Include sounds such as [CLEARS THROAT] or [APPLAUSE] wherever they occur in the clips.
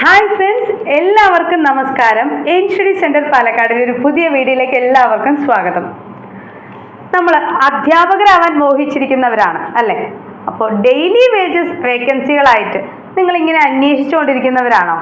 Hi friends എല്ലാവർക്കും നമസ്കാരം. Aim centre പാലക്കാടിന്റെ ഒരു പുതിയ വീഡിയോയിലേക്ക് എല്ലാവർക്കും സ്വാഗതം. നമ്മൾ അധ്യാപകരാവാൻ മോഹിച്ചിരിക്കുന്നവരാണ് അല്ലേ? അപ്പോൾ ഡെയിലി വേജസ് വേക്കൻസികളായിട്ട് നിങ്ങളിങ്ങനെ അന്വേഷിച്ചുകൊണ്ടിരിക്കുന്നവരാണോ?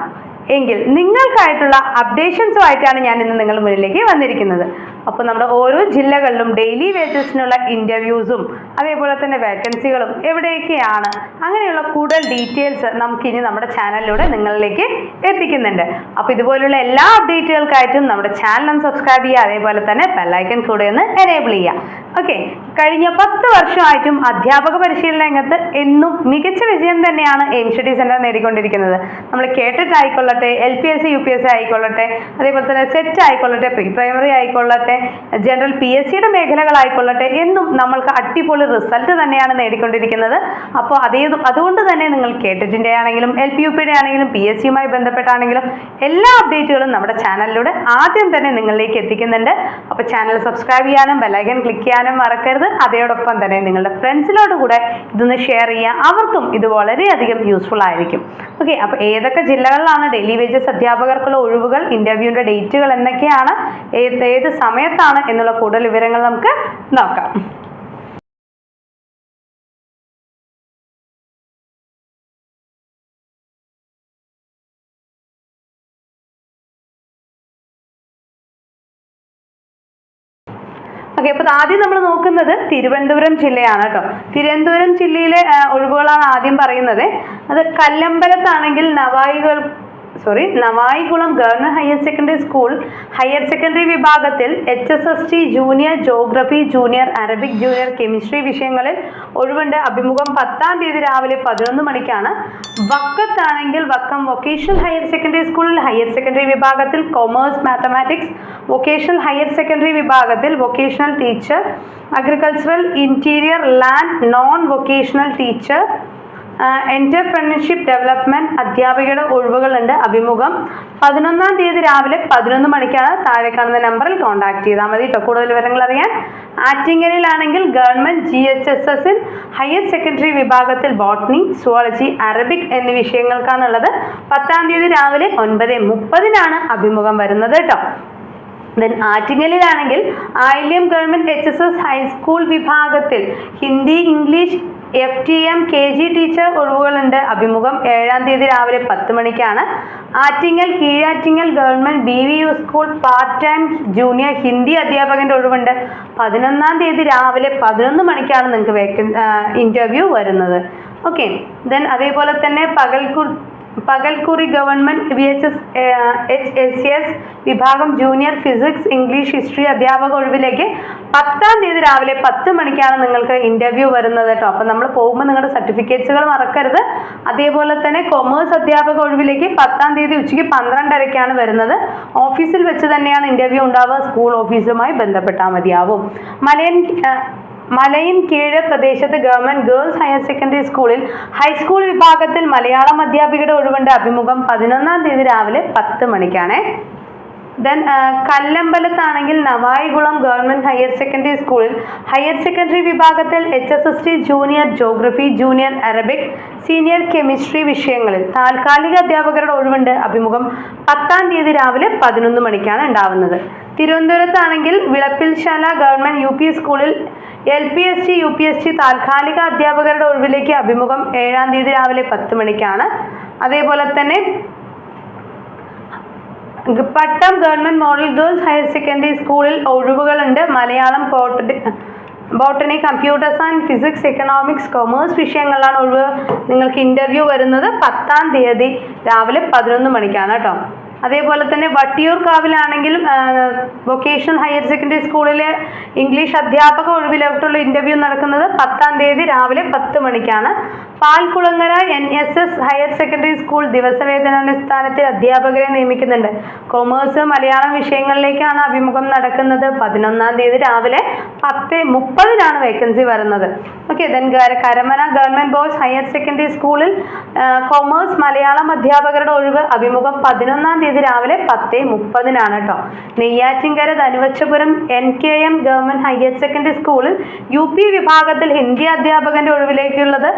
എങ്കിൽ നിങ്ങൾക്കായിട്ടുള്ള അപ്ഡേഷൻസുമായിട്ടാണ് ഞാൻ ഇന്ന് നിങ്ങളുടെ മുന്നിലേക്ക് വന്നിരിക്കുന്നത്. അപ്പോൾ നമ്മുടെ ഓരോ ജില്ലകളിലും ഡെയിലി വേജസിനുള്ള ഇന്റർവ്യൂസും അതേപോലെ തന്നെ വേക്കൻസികളും എവിടെയൊക്കെയാണ് അങ്ങനെയുള്ള കൂടുതൽ ഡീറ്റെയിൽസ് നമുക്കിനി നമ്മുടെ ചാനലിലൂടെ നിങ്ങളിലേക്ക് എത്തിക്കുന്നുണ്ട്. അപ്പോൾ ഇതുപോലുള്ള എല്ലാ അപ്ഡേറ്റുകൾക്കായിട്ടും നമ്മുടെ ഒന്ന് സബ്സ്ക്രൈബ് ചെയ്യുക അതേപോലെ തന്നെ ബെല്ലൈക്കൺ കൂടെ ഒന്ന് എനേബിൾ ചെയ്യുക. ഓക്കെ കഴിഞ്ഞ പത്ത് വർഷമായിട്ടും അധ്യാപക പരിശീലന രംഗത്ത് എന്നും മികച്ച വിജയം തന്നെയാണ് എയിംസ് സെന്റർ നേടിക്കൊണ്ടിരിക്കുന്നത്. നമ്മൾ കേട്ടിട്ടായിക്കൊള്ളട്ടെ L P S C U P S C ആയിക്കൊള്ളട്ടെ അതേപോലെ തന്നെ സെറ്റ് ആയിക്കൊള്ളട്ടെ പ്രീ പ്രൈമറി ആയിക്കൊള്ളട്ടെ ജനറൽ പി എസ് സിയുടെ മേഖലകളായിക്കൊള്ളട്ടെ എന്നും നമ്മൾക്ക് അടിപൊളി റിസൾട്ട് തന്നെയാണ് നേടിക്കൊണ്ടിരിക്കുന്നത്. അപ്പോൾ അതേ അതുകൊണ്ട് തന്നെ നിങ്ങൾ കേട്ടിട്ടിന്റെ ആണെങ്കിലും എൽ പി യു പിയുടെ ആണെങ്കിലും പി എസ് സിയുമായി ബന്ധപ്പെട്ടാണെങ്കിലും എല്ലാ അപ്ഡേറ്റുകളും നമ്മുടെ ചാനലിലൂടെ ആദ്യം തന്നെ നിങ്ങളിലേക്ക് എത്തിക്കുന്നുണ്ട്. അപ്പോൾ ചാനൽ സബ്സ്ക്രൈബ് ചെയ്യാനും ബെലൈക്കൻ ക്ലിക്ക് ചെയ്യാനും മറക്കരുത്. അതോടൊപ്പം തന്നെ നിങ്ങളുടെ ഫ്രണ്ട്സിനോട് കൂടെ ഇതൊന്ന് ഷെയർ ചെയ്യുക. അവർക്കും ഇത് വളരെയധികം യൂസ്ഫുൾ ആയിരിക്കും. ഓക്കെ അപ്പോൾ ഏതൊക്കെ ജില്ലകളിലാണ് ഡെയിലി വേജസ് അധ്യാപകർക്കുള്ള ഒഴിവുകൾ ഇന്റർവ്യൂവിന്റെ ഡേറ്റുകൾ എന്തൊക്കെയാണ് ഏത് ഏത് സമയത്താണ് എന്നുള്ള കൂടുതൽ വിവരങ്ങൾ നമുക്ക് നോക്കാം. ഓക്കെ അപ്പോൾ ആദ്യം നമ്മൾ നോക്കുന്നത് തിരുവനന്തപുരം ജില്ലയാണ് കേട്ടോ. തിരുവനന്തപുരം ജില്ലയിലെ ഒഴിവുകളാണ് ആദ്യം പറയുന്നത്. അത് കല്ലമ്പലത്താണെങ്കിൽ നവായികൾ sorry Navaikulam government higher secondary school higher secondary വിഭാഗത്തിൽ H S S T junior geography junior Arabic junior chemistry വിഷയങ്ങളിൽ ഒഴിവുണ്ട് അഭിമുഖം പത്താം തീയതി രാവിലെ പതിനൊന്ന് മണിക്കാണ് വക്കത്താണെങ്കിൽ വക്കം വൊക്കേഷണൽ ഹയർ സെക്കൻഡറി സ്കൂളിൽ ഹയർ സെക്കൻഡറി വിഭാഗത്തിൽ commerce mathematics vocational higher secondary വിഭാഗത്തിൽ vocational teacher agricultural interior land non vocational teacher entrepreneurship development അധ്യാപികയുടെ ഒഴിവുകളുണ്ട് അഭിമുഖം. പതിനൊന്നാം തീയതി രാവിലെ പതിനൊന്ന് മണിക്കാണ് താഴെ കാണുന്ന നമ്പറിൽ കോൺടാക്ട് ചെയ്താൽ മതി കേട്ടോ കൂടുതൽ വിവരങ്ങൾ അറിയാൻ ആറ്റിങ്ങലിലാണെങ്കിൽ ഗവൺമെന്റ് ജി എച്ച് എസ് എസിൽ ഹയർ സെക്കൻഡറി വിഭാഗത്തിൽ ബോട്ടണി സുവോളജി അറബിക് എന്നീ വിഷയങ്ങൾക്കാണുള്ളത്. പത്താം തീയതി രാവിലെ ഒൻപത് മുപ്പതിനാണ് അഭിമുഖം വരുന്നത് കേട്ടോ then ആറ്റിങ്ങലിലാണെങ്കിൽ Ayilyam government H S S high school വിഭാഗത്തിൽ Hindi English F T M K G teacher ഒഴിവുകളുണ്ട്. അഭിമുഖം ഏഴാം തീയതി രാവിലെ പത്ത് മണിക്കാണ്. Attingal Keezhattingal government B V U school part time junior Hindi അധ്യാപകന്റെ ഒഴിവുണ്ട്. പതിനൊന്നാം തീയതി രാവിലെ പതിനൊന്ന് മണിക്കാണ് നിങ്ങൾക്ക് വേക്കൻ ഇന്റർവ്യൂ വരുന്നത്. ഓക്കെ ദെൻ അതേപോലെ തന്നെ പകൽക്കുർ Pakalkuri government V H S H S S വിഭാഗം ജൂനിയർ ഫിസിക്സ് ഇംഗ്ലീഷ് ഹിസ്റ്ററി അധ്യാപക ഒഴിവിലേക്ക് പത്താം തീയതി രാവിലെ പത്ത് മണിക്കാണ് നിങ്ങൾക്ക് ഇന്റർവ്യൂ വരുന്നത് കേട്ടോ അപ്പം നമ്മൾ പോകുമ്പോൾ നിങ്ങളുടെ സർട്ടിഫിക്കറ്റ്സുകൾ മറക്കരുത്. അതേപോലെ തന്നെ കൊമേഴ്സ് അധ്യാപക ഒഴിവിലേക്ക് പത്താം തീയതി ഉച്ചയ്ക്ക് പന്ത്രണ്ടരയ്ക്കാണ് വരുന്നത്. ഓഫീസിൽ വെച്ച് തന്നെയാണ് ഇന്റർവ്യൂ ഉണ്ടാവുക. സ്കൂൾ ഓഫീസുമായി ബന്ധപ്പെട്ടാൽ മതിയാവും. മലയൻ മലയിൻ കീഴ് പ്രദേശത്ത് ഗവൺമെന്റ് ഗേൾസ് ഹയർ സെക്കൻഡറി സ്കൂളിൽ ഹൈസ്കൂൾ വിഭാഗത്തിൽ മലയാളം അധ്യാപികയുടെ ഒഴിവുണ്ട് അഭിമുഖം പതിനൊന്നാം തീയതി രാവിലെ പത്ത് മണിക്കാണ്. Then കല്ലമ്പലത്താണെങ്കിൽ Navaikulam government higher secondary school higher secondary വിഭാഗത്തിൽ H S S T junior geography junior Arabic senior chemistry വിഷയങ്ങളിൽ താൽക്കാലിക അധ്യാപകരുടെ ഒഴിവുണ്ട് അഭിമുഖം പത്താം തീയതി രാവിലെ പതിനൊന്ന് മണിക്കാണ് ഉണ്ടാവുന്നത്. തിരുവനന്തപുരത്താണെങ്കിൽ വിളപ്പിൽശാല ഗവൺമെന്റ് യു സ്കൂളിൽ L P S T U P S T താൽക്കാലിക അധ്യാപകരുടെ ഒഴിവിലേക്ക് അഭിമുഖം ഏഴാം തീയതി രാവിലെ പത്ത് മണിക്കാണ്. അതേപോലെ തന്നെ Pattom government model girls higher secondary സ്കൂളിൽ ഒഴിവുകളുണ്ട്. Malayalam botany botany computer and physics economics commerce വിഷയങ്ങളിലാണ് ഒഴിവ് നിങ്ങൾക്ക് ഇന്റർവ്യൂ വരുന്നത് പത്താം തീയതി രാവിലെ പതിനൊന്ന് മണിക്കാണ് കേട്ടോ. അതേപോലെ തന്നെ വട്ടിയൂർക്കാവിലാണെങ്കിലും വൊക്കേഷണൽ ഹയർ സെക്കൻഡറി സ്കൂളിലെ ഇംഗ്ലീഷ് അധ്യാപക ഒഴിവിലോട്ടുള്ള ഇന്റർവ്യൂ നടക്കുന്നത് പത്താം തീയതി രാവിലെ പത്ത് മണിക്കാണ്. Palkulangara N S S higher secondary school ദിവസവേതനാടിസ്ഥാനത്തിൽ അധ്യാപകരെ നിയമിക്കുന്നുണ്ട്. കൊമേഴ്സ് മലയാളം വിഷയങ്ങളിലേക്കാണ് അഭിമുഖം നടക്കുന്നത്. പതിനൊന്നാം തീയതി രാവിലെ പത്ത് മുപ്പതിനാണ് വേക്കൻസി വരുന്നത്. Okay then Karamana government boys higher secondary സ്കൂളിൽ കൊമേഴ്സ് മലയാളം അധ്യാപകരുടെ ഒഴിവ് അഭിമുഖം പതിനൊന്നാം തീയതി രാവിലെ പത്ത് മുപ്പതിനാണ് കേട്ടോ Neyyattinkara Dhanuvachapuram N K M government higher secondary സ്കൂളിൽ യു പി വിഭാഗത്തിൽ ഹിന്ദി അധ്യാപകന്റെ ഒഴിവിലേക്കുള്ളത്.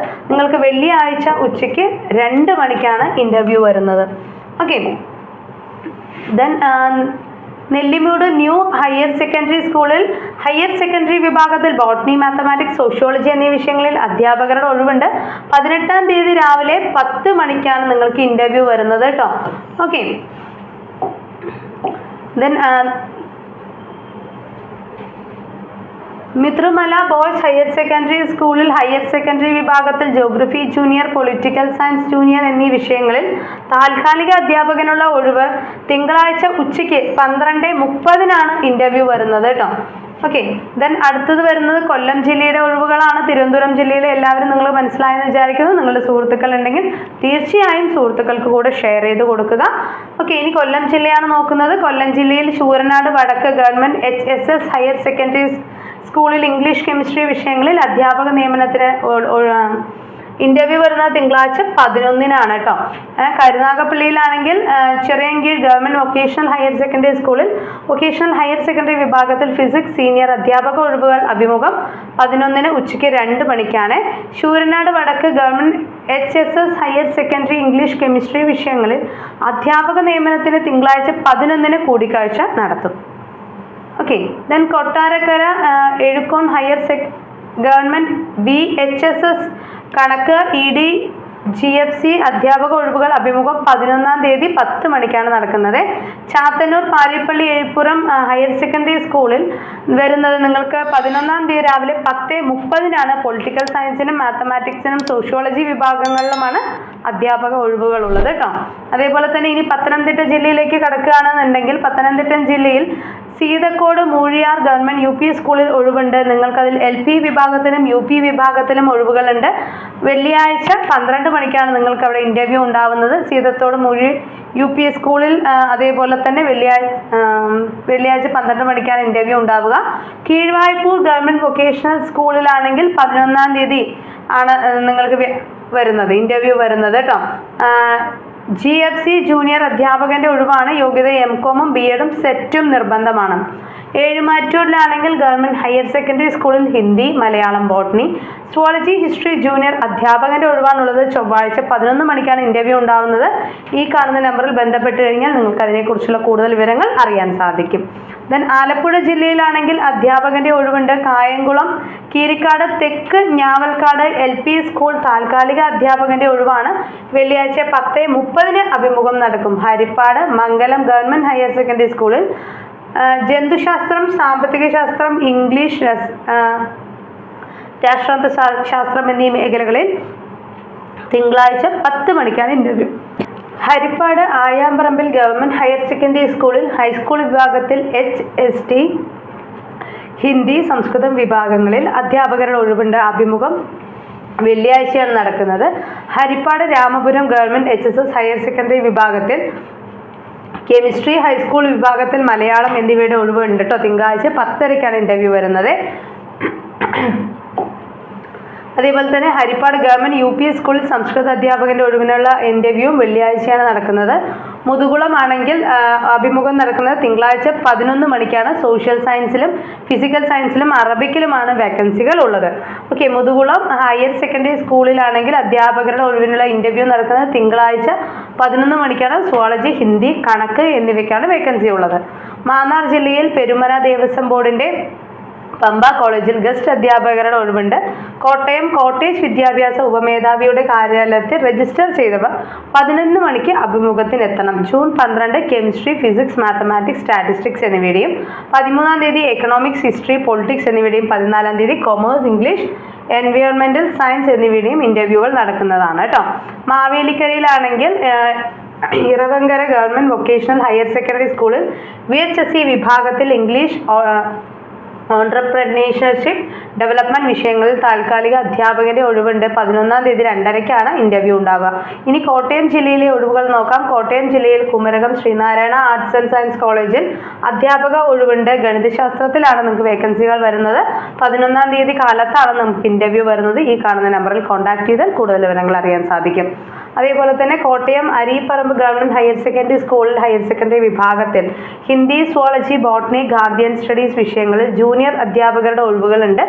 നിങ്ങൾക്ക് വെള്ളിയാഴ്ച ഉച്ചയ്ക്ക് രണ്ട് മണിക്കാണ് ഇന്റർവ്യൂ വരുന്നത്. Okay then Nellimoodu new higher secondary school higher secondary വിഭാഗത്തിൽ ബോട്ടണി മാത്തമാറ്റിക്സ് സോഷ്യോളജി എന്നീ വിഷയങ്ങളിൽ അധ്യാപകരുടെ ഒഴിവുണ്ട്. പതിനെട്ടാം തീയതി രാവിലെ പത്ത് മണിക്കാണ് നിങ്ങൾക്ക് ഇന്റർവ്യൂ വരുന്നത് കേട്ടോ okay then Mithramala boys higher secondary school higher secondary വിഭാഗത്തിൽ geography junior political science junior എന്നീ വിഷയങ്ങളിൽ താൽക്കാലിക അധ്യാപകനുള്ള ഒഴിവ് തിങ്കളാഴ്ച ഉച്ചയ്ക്ക് പന്ത്രണ്ട് മുപ്പതിനാണ് ഇന്റർവ്യൂ വരുന്നത് കേട്ടോ. ഓക്കെ ദെൻ അടുത്തത് വരുന്നത് കൊല്ലം ജില്ലയുടെ ഒഴിവുകളാണ്. തിരുവനന്തപുരം ജില്ലയിലെ എല്ലാവരും നിങ്ങൾ മനസ്സിലായെന്ന് വിചാരിക്കുന്നു. നിങ്ങളുടെ സുഹൃത്തുക്കൾ ഉണ്ടെങ്കിൽ തീർച്ചയായും സുഹൃത്തുക്കൾക്ക് കൂടെ ഷെയർ ചെയ്ത് കൊടുക്കുക. ഓക്കെ ഇനി കൊല്ലം ജില്ലയാണ് നോക്കുന്നത്. കൊല്ലം ജില്ലയിൽ Sooranad Vadakku government H S S higher secondary സ്കൂളിൽ ഇംഗ്ലീഷ് കെമിസ്ട്രി വിഷയങ്ങളിൽ അധ്യാപക നിയമനത്തിന് ഇന്റർവ്യൂ വരുന്ന തിങ്കളാഴ്ച പതിനൊന്നിനാണ് കേട്ടോ. കരുനാഗപ്പള്ളിയിലാണെങ്കിൽ ഏഹ് ഗവൺമെന്റ് വൊക്കേഷണൽ ഹയർ സെക്കൻഡറി സ്കൂളിൽ വൊക്കേഷണൽ ഹയർ സെക്കൻഡറി വിഭാഗത്തിൽ ഫിസിക്സ് സീനിയർ അധ്യാപക ഒഴിവുകൾ അഭിമുഖം പതിനൊന്നിന് ഉച്ചയ്ക്ക് രണ്ട് മണിക്കാണ്. Sooranad Vadakku government H S S higher secondary English chemistry വിഷയങ്ങളിൽ അധ്യാപക നിയമനത്തിന് തിങ്കളാഴ്ച പതിനൊന്നിന് കൂടിക്കാഴ്ച നടത്തും. Okay then Kottarakkara Ezhukone higher sec government B H S S കണക്ക് E D G F C അധ്യാപക ഒഴിവുകൾ അഭിമുഖം പതിനൊന്നാം തീയതി പത്ത് മണിക്കാണ് നടക്കുന്നത്. ചാത്തന്നൂർ പാരിപ്പള്ളി എഴുപ്പുറം ഹയർ സെക്കൻഡറി സ്കൂളിൽ വരുന്നത് നിങ്ങൾക്ക് പതിനൊന്നാം തീയതി രാവിലെ പത്ത് മുപ്പതിനാണ് പൊളിറ്റിക്കൽ സയൻസിനും മാത്തമാറ്റിക്സിനും സോഷ്യോളജി വിഭാഗങ്ങളിലുമാണ് അധ്യാപക ഒഴിവുകൾ ഉള്ളത് കേട്ടോ. അതേപോലെ തന്നെ ഇനി പത്തനംതിട്ട ജില്ലയിലേക്ക് കടക്കുകയാണെന്നുണ്ടെങ്കിൽ പത്തനംതിട്ട ജില്ലയിൽ Seethathode Moozhiyar government U P സ്കൂളിൽ ഒഴിവുണ്ട്. നിങ്ങൾക്കതിൽ എൽ പി വിഭാഗത്തിലും യു പി വിഭാഗത്തിലും ഒഴിവുകളുണ്ട്. വെള്ളിയാഴ്ച പന്ത്രണ്ട് മണിക്കാണ് നിങ്ങൾക്ക് അവിടെ ഇന്റർവ്യൂ ഉണ്ടാവുന്നത്. സീതത്തോട് മൂഴി യു പി സ്കൂളിൽ അതേപോലെ തന്നെ വെള്ളിയാഴ്ച വെള്ളിയാഴ്ച പന്ത്രണ്ട് മണിക്കാണ് ഇന്റർവ്യൂ ഉണ്ടാവുക. കീഴ്വായ്പൂർ ഗവൺമെന്റ് വൊക്കേഷണൽ സ്കൂളിലാണെങ്കിൽ പതിനൊന്നാം തീയതി ആണ് നിങ്ങൾക്ക് വരുന്നത് ഇന്റർവ്യൂ വരുന്നത് കേട്ടോ ജി എഫ് സി ജൂനിയർ അധ്യാപകന്റെ ഒഴിവാണ് യോഗ്യത എം കോമും ബി എഡും സെറ്റും നിർബന്ധമാണ്. ഏഴുമാറ്റൂരിലാണെങ്കിൽ ഗവൺമെന്റ് ഹയർ സെക്കൻഡറി സ്കൂളിൽ Hindi Malayalam botany. Zoology history junior അധ്യാപകന്റെ ഒഴിവാണുള്ളത്. ചൊവ്വാഴ്ച പതിനൊന്ന് മണിക്കാണ് ഇന്റർവ്യൂ ഉണ്ടാവുന്നത്. ഈ കാണുന്ന നമ്പറിൽ ബന്ധപ്പെട്ട് കഴിഞ്ഞാൽ നിങ്ങൾക്ക് അതിനെക്കുറിച്ചുള്ള കൂടുതൽ വിവരങ്ങൾ അറിയാൻ സാധിക്കും. ദെൻ ആലപ്പുഴ ജില്ലയിലാണെങ്കിൽ അധ്യാപകന്റെ ഒഴിവുണ്ട്. കായംകുളം കീരിക്കാട് തെക്ക് ഞാവൽക്കാട് എൽ പി സ്കൂൾ താൽക്കാലിക അധ്യാപകന്റെ ഒഴിവാണ്. വെള്ളിയാഴ്ച പത്ത് മുപ്പതിന് അഭിമുഖം നടക്കും. Haripad Mangalam government higher secondary സ്കൂളിൽ ജന്തുശാസ്ത്രം സാമ്പത്തിക ശാസ്ത്രം ഇംഗ്ലീഷ് രാഷ്ട്രാന്ത ശാസ്ത്രം എന്നീ മേഖലകളിൽ തിങ്കളാഴ്ച പത്ത് മണിക്കാണ് ഇന്റർവ്യൂ ഹരിപ്പാട് ആയാമ്പറമ്പിൽ ഗവൺമെന്റ് ഹയർ സെക്കൻഡറി സ്കൂളിൽ ഹൈസ്കൂൾ വിഭാഗത്തിൽ H S T Hindi Samskritam വിഭാഗങ്ങളിൽ അധ്യാപകരുടെ ഒഴിവുണ്ട് അഭിമുഖം വെള്ളിയാഴ്ചയാണ് നടക്കുന്നത്. Harippad Ramapuram government H S S higher secondary വിഭാഗത്തിൽ കെമിസ്ട്രി ഹൈസ്കൂൾ വിഭാഗത്തിൽ മലയാളം എന്നിവയുടെ ഒഴിവുണ്ട് കേട്ടോ തിങ്കളാഴ്ച പത്തരയ്ക്കാണ് ഇന്റർവ്യൂ വരുന്നത്. അതേപോലെ തന്നെ ഹരിപ്പാട് ഗവൺമെന്റ് യു പി സ്കൂളിൽ സംസ്കൃത അധ്യാപകന്റെ ഒഴിവിനുള്ള ഇന്റർവ്യൂ വെള്ളിയാഴ്ചയാണ് നടക്കുന്നത്. മുതുകുളം ആണെങ്കിൽ അഭിമുഖം നടക്കുന്നത് തിങ്കളാഴ്ച പതിനൊന്ന് മണിക്കാണ്. സോഷ്യൽ സയൻസിലും ഫിസിക്കൽ സയൻസിലും അറബിക്കിലുമാണ് വേക്കൻസികൾ ഉള്ളത്. ഓക്കെ മുതുകുളം ഹയർ സെക്കൻഡറി സ്കൂളിലാണെങ്കിൽ അധ്യാപകരുടെ ഒഴിവിനുള്ള ഇന്റർവ്യൂ നടക്കുന്നത് തിങ്കളാഴ്ച പതിനൊന്ന് മണിക്കാണ്. സുവോളജി ഹിന്ദി കണക്ക് എന്നിവയ്ക്കാണ് വേക്കൻസി ഉള്ളത്. മാന്നാർ ജില്ലയിൽ പെരുമന ദേവസ്വം ബോർഡിന്റെ പമ്പ കോളേജിൽ ഗസ്റ്റ് അധ്യാപകരുടെ ഒഴിവുണ്ട്. കോട്ടയം കോട്ടേജ് വിദ്യാഭ്യാസ ഉപമേധാവിയുടെ കാര്യാലയത്തിൽ രജിസ്റ്റർ ചെയ്തവർ പതിനൊന്ന് മണിക്ക് അഭിമുഖത്തിനെത്തണം. ജൂൺ പന്ത്രണ്ട് കെമിസ്ട്രി ഫിസിക്സ് മാത്തമാറ്റിക്സ് സ്റ്റാറ്റിസ്റ്റിക്സ് എന്നിവയുടെയും പതിമൂന്നാം തീയതി എക്കണോമിക്സ് ഹിസ്റ്ററി പൊളിറ്റിക്സ് എന്നിവയുടെയും പതിനാലാം തീയതി കൊമേഴ്സ് ഇംഗ്ലീഷ് എൻവയോൺമെന്റൽ സയൻസ് എന്നിവയുടെയും ഇന്റർവ്യൂകൾ നടക്കുന്നതാണ് കേട്ടോ മാവേലിക്കരയിലാണെങ്കിൽ Iravankara government vocational higher secondary സ്കൂളിൽ വി എച്ച് എസ് സി വിഭാഗത്തിൽ ഇംഗ്ലീഷ് ഓ- ഓൺട്രപ്രനേഴ്ഷിപ്പ് ഡെവലപ്മെന്റ് വിഷയങ്ങളിൽ താൽക്കാലിക അധ്യാപകന്റെ ഒഴിവുണ്ട്. പതിനൊന്നാം തീയതി രണ്ടരയ്ക്കാണ് ഇന്റർവ്യൂ ഉണ്ടാവുക. ഇനി കോട്ടയം ജില്ലയിലെ ഒഴിവുകൾ നോക്കാം. കോട്ടയം ജില്ലയിൽ Kumarakom Sreenarayana arts and science കോളേജിൽ അധ്യാപക ഒഴിവുണ്ട്. ഗണിതശാസ്ത്രത്തിലാണ് നിങ്ങൾക്ക് വേക്കൻസികൾ വരുന്നത്. പതിനൊന്നാം തീയതി കാലത്താണ് നമുക്ക് ഇന്റർവ്യൂ വരുന്നത്. ഈ കാണുന്ന നമ്പറിൽ കോൺടാക്ട് ചെയ്താൽ കൂടുതൽ വിവരങ്ങൾ അറിയാൻ സാധിക്കും. അതേപോലെ തന്നെ Kottayam Areeparambu government higher secondary സ്കൂളിൽ ഹയർ സെക്കൻഡറി വിഭാഗത്തിൽ Hindi zoology botany guardian studies വിഷയങ്ങളിൽ ജൂനിയർ അധ്യാപകരുടെ ഒഴിവുകളുണ്ട്.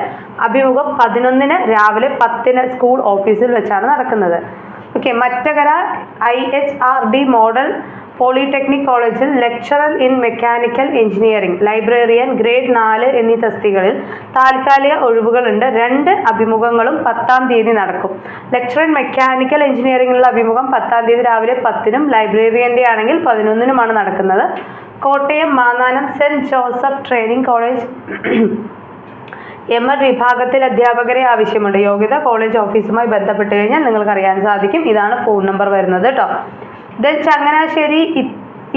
അഭിമുഖം പതിനൊന്നിന് രാവിലെ പത്തിന് സ്കൂൾ ഓഫീസിൽ വെച്ചാണ് നടക്കുന്നത്. Okay Mattakara I H R D model polytechnic കോളേജിൽ lecturer in mechanical engineering librarian grade നാല് എന്നീ തസ്തികളിൽ താൽക്കാലിക ഒഴിവുകളുണ്ട്. രണ്ട് അഭിമുഖങ്ങളും പത്താം തീയതി നടക്കും. ലെക്ചറർ ഇൻ മെക്കാനിക്കൽ എഞ്ചിനീയറിംഗിലുള്ള അഭിമുഖം പത്താം തീയതി രാവിലെ പത്തിനും ലൈബ്രറിയന്റെ ആണെങ്കിൽ പതിനൊന്നിനുമാണ് നടക്കുന്നത്. Kottayam Mannanam saint Joseph training college M വിഭാഗത്തിൽ അധ്യാപകരെ ആവശ്യമുണ്ട്. യോഗ്യത കോളേജ് ഓഫീസുമായി ബന്ധപ്പെട്ട് കഴിഞ്ഞാൽ നിങ്ങൾക്ക് അറിയാൻ സാധിക്കും. ഇതാണ് ഫോൺ നമ്പർ വരുന്നത് കേട്ടോ then Changanassery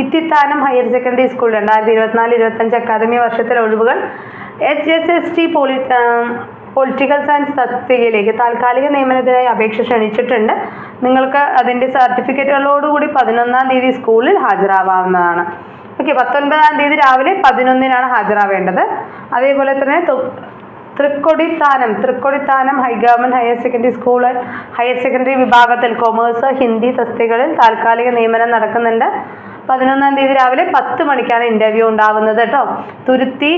Ithithanam higher secondary school രണ്ടായിരത്തി ഇരുപത്തിനാല് ഇരുപത്തഞ്ച് അക്കാദമി വർഷത്തിലെ ഒഴിവുകൾ H S S T poly political science തസ്തികയിലേക്ക് താൽക്കാലിക നിയമനത്തിനായി അപേക്ഷ ക്ഷണിച്ചിട്ടുണ്ട്. നിങ്ങൾക്ക് അതിന്റെ സർട്ടിഫിക്കറ്റുകളോടുകൂടി പതിനൊന്നാം തീയതി സ്കൂളിൽ ഹാജരാവാവുന്നതാണ്. ഓക്കെ പത്തൊൻപതാം തീയതി രാവിലെ പതിനൊന്നിനാണ് ഹാജരാവേണ്ടത്. അതേപോലെ തന്നെ Thrikkodithanam Thrikkodithanam high government higher secondary school higher secondary വിഭാഗത്തിൽ കൊമേഴ്സ് ഹിന്ദി തസ്തികകളിൽ താൽക്കാലിക നിയമനം നടക്കുന്നുണ്ട്. പതിനൊന്നാം തീയതി രാവിലെ പത്ത് മണിക്കാണ് ഇന്റർവ്യൂ ഉണ്ടാവുന്നത് കേട്ടോ. തുരുത്തി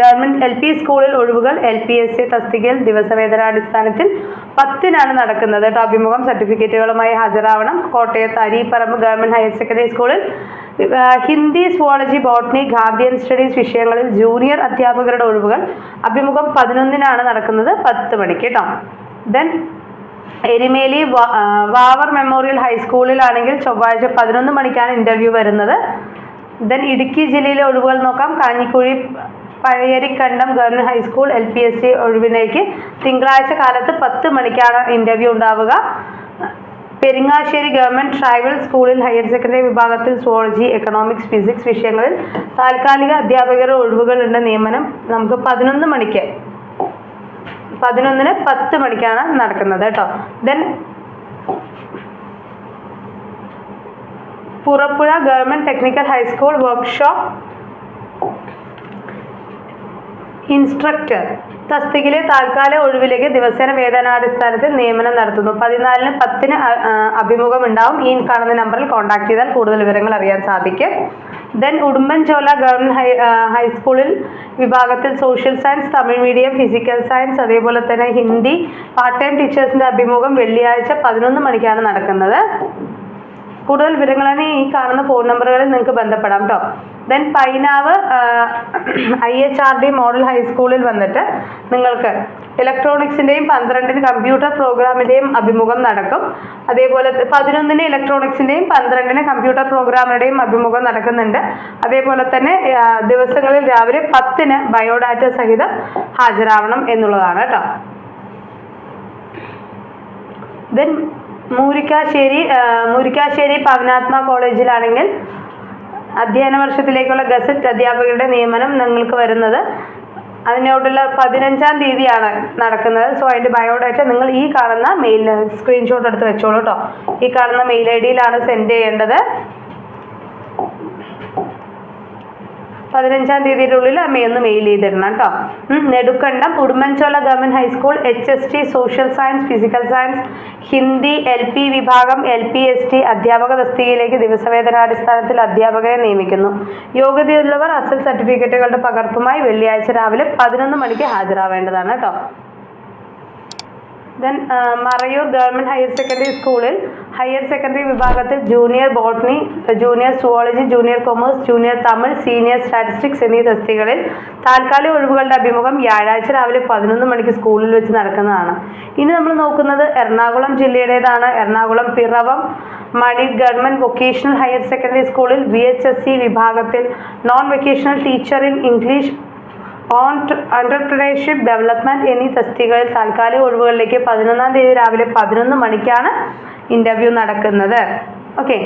ഗവൺമെന്റ് എൽ പി സ്കൂളിൽ ഒഴിവുകൾ എൽ പി എസ് സി തസ്തികയിൽ ദിവസവേതനാടിസ്ഥാനത്തിൽ പത്തിനാണ് നടക്കുന്നത് കേട്ടോ. അഭിമുഖം സർട്ടിഫിക്കറ്റുകളുമായി ഹാജരാവണം. കോട്ടയത്ത് അരീപ്പറമ്പ് ഗവൺമെന്റ് ഹയർ സെക്കൻഡറി സ്കൂളിൽ Hindi zoology botany guardian studies വിഷയങ്ങളിൽ ജൂനിയർ അധ്യാപകരുടെ ഒഴിവുകൾ അഭിമുഖം പതിനൊന്നിനാണ് നടക്കുന്നത്. പത്ത് മണിക്ക് കേട്ടോ ദെൻ എരിമേലി വാവർ മെമ്മോറിയൽ ഹൈസ്കൂളിലാണെങ്കിൽ ചൊവ്വാഴ്ച പതിനൊന്ന് മണിക്കാണ് ഇന്റർവ്യൂ വരുന്നത്. ദെൻ ഇടുക്കി ജില്ലയിലെ ഒഴിവുകൾ നോക്കാം. Kanjikuzhi Pazhayarikandam government high school L P S C ഒഴിവിലേക്ക് തിങ്കളാഴ്ച കാലത്ത് പത്ത് മണിക്കാണ് ഇന്റർവ്യൂ ഉണ്ടാവുക. പെരിങ്ങാശ്ശേരി ഗവൺമെന്റ് ട്രൈബൽ സ്കൂളിൽ ഹയർ സെക്കൻഡറി വിഭാഗത്തിൽ സോളജി എക്കണോമിക്സ് ഫിസിക്സ് വിഷയങ്ങളിൽ താൽക്കാലിക അധ്യാപകരുടെ ഒഴിവുകളുണ്ട് നിയമനം നമുക്ക് പതിനൊന്ന് മണിക്ക്. പതിനൊന്നിന് പത്ത് മണിക്കാണ് നടക്കുന്നത് കേട്ടോ. Then Purappuzha government technical high school workshop instructor. തസ്തികയിലെ താൽക്കാലിക ഒഴിവിലേക്ക് ദിവസേന വേതനാടിസ്ഥാനത്തിൽ നിയമനം നടത്തുന്നു. പതിനാലിന് പത്തിന് അ- ആ, അഭിമുഖം ഉണ്ടാവും ഈ കാണുന്ന നമ്പറിൽ കോൺടാക്ട് ചെയ്താൽ കൂടുതൽ വിവരങ്ങൾ അറിയാൻ സാധിക്കും. ദെൻ ഉടുമ്പൻചോല ഗവൺമെന്റ് ഹൈ ഹൈസ്കൂളിൽ വിഭാഗത്തിൽ social science Tamil medium physical science അതേപോലെ തന്നെ ഹിന്ദി പാർട്ട് ടൈം ടീച്ചേഴ്സിന്റെ അഭിമുഖം വെള്ളിയാഴ്ച പതിനൊന്ന് മണിക്കാണ് നടക്കുന്നത്. കൂടുതൽ വിവരങ്ങളാണ് ഈ കാണുന്ന ഫോൺ നമ്പറുകളിൽ നിങ്ങൾക്ക് ബന്ധപ്പെടാം കേട്ടോ then Painavu I H R D model ഹൈസ്കൂളിൽ വന്നിട്ട് നിങ്ങൾക്ക് ഇലക്ട്രോണിക്സിന്റെയും പന്ത്രണ്ടിന് കമ്പ്യൂട്ടർ പ്രോഗ്രാമിന്റെയും അഭിമുഖം നടക്കും. അതേപോലെ പതിനൊന്നിന് ഇലക്ട്രോണിക്സിന്റെയും പന്ത്രണ്ടിന് കമ്പ്യൂട്ടർ പ്രോഗ്രാമിന്റെയും അഭിമുഖം നടക്കുന്നുണ്ട്. അതേപോലെ തന്നെ ദിവസങ്ങളിൽ രാവിലെ പത്തിന് ബയോഡാറ്റ സഹിതം ഹാജരാവണം എന്നുള്ളതാണ് കേട്ടോ ദെൻ മൂരിക്കാശ്ശേരി മൂരിക്കാശ്ശേരി പവനാത്മ കോളേജിലാണെങ്കിൽ അധ്യയന വർഷത്തിലേക്കുള്ള ഗസറ്റ് അധ്യാപകരുടെ നിയമനം നിങ്ങൾക്ക് വരുന്നത് അതിനോടുള്ള പതിനഞ്ചാം തീയതിയാണ് നടക്കുന്നത്. സോ അതിന്റെ ബയോഡാറ്റ നിങ്ങൾ ഈ കാണുന്ന മെയിൽ സ്ക്രീൻഷോട്ട് എടുത്ത് വെച്ചോളൂ കേട്ടോ ഈ കാണുന്ന മെയിൽ ഐ ഡിയിലാണ് സെൻഡ് ചെയ്യേണ്ടത്. പതിനഞ്ചാം തീയതിയുടെ ഉള്ളിൽ ഒന്ന് മെയിൽ ചെയ്തിടണം കേട്ടോ. Nedumkandam Udumbanchola government high school H S T social science physical science Hindi L P വിഭാഗം എൽ പി എസ് ടി അധ്യാപക തസ്തികയിലേക്ക് ദിവസവേതനാടിസ്ഥാനത്തിൽ അധ്യാപകരെ നിയമിക്കുന്നു. യോഗ്യതയുള്ളവർ അസൽ സർട്ടിഫിക്കറ്റുകളുടെ പകർപ്പുമായി വെള്ളിയാഴ്ച രാവിലെ പതിനൊന്ന് മണിക്ക് ഹാജരാവേണ്ടതാണ് കേട്ടോ. Then Marayoor government higher secondary സ്കൂളിൽ ഹയർ സെക്കൻഡറി വിഭാഗത്തിൽ junior botany junior zoology junior commerce junior Tamil senior statistics എന്നീ തസ്തികകളിൽ താൽക്കാലിക ഒഴിവുകളുടെ അഭിമുഖം വ്യാഴാഴ്ച രാവിലെ പതിനൊന്ന് മണിക്ക് സ്കൂളിൽ വെച്ച് നടക്കുന്നതാണ്. ഇനി നമ്മൾ നോക്കുന്നത് എറണാകുളം ജില്ലയുടേതാണ്. എറണാകുളം പിറവം മണി ഗവൺമെന്റ് വൊക്കേഷണൽ ഹയർ സെക്കൻഡറി സ്കൂളിൽ വി എച്ച് എസ് സി വിഭാഗത്തിൽ non vocational teacher in English on entrepreneurship development എന്നീ തസ്തികകളിൽ താൽക്കാലിക ഒഴിവുകളിലേക്ക് പതിനൊന്നാം തീയതി രാവിലെ പതിനൊന്ന് മണിക്കാണ് ഇന്റർവ്യൂ നടക്കുന്നത്. Okay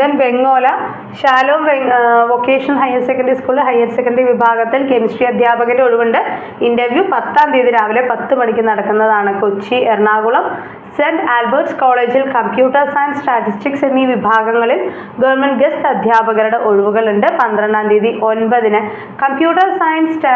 then Bengola Shalom vocational higher secondary school higher secondary വിഭാഗത്തിൽ കെമിസ്ട്രി അധ്യാപകന്റെ ഒഴിവുണ്ട്. ഇന്റർവ്യൂ പത്താം തീയതി രാവിലെ പത്ത് മണിക്ക് നടക്കുന്നതാണ് കൊച്ചി എറണാകുളം സെന്റ് ആൽബർട്ട്സ് കോളേജിൽ കമ്പ്യൂട്ടർ സയൻസ് സ്റ്റാറ്റിസ്റ്റിക്സ് എന്നീ വിഭാഗങ്ങളിൽ ഗവൺമെന്റ് ഗസ്റ്റ് അധ്യാപകരുടെ ഒഴിവുകളുണ്ട്. പന്ത്രണ്ടാം തീയതി ഒൻപതിന് കമ്പ്യൂട്ടർ സയൻസ്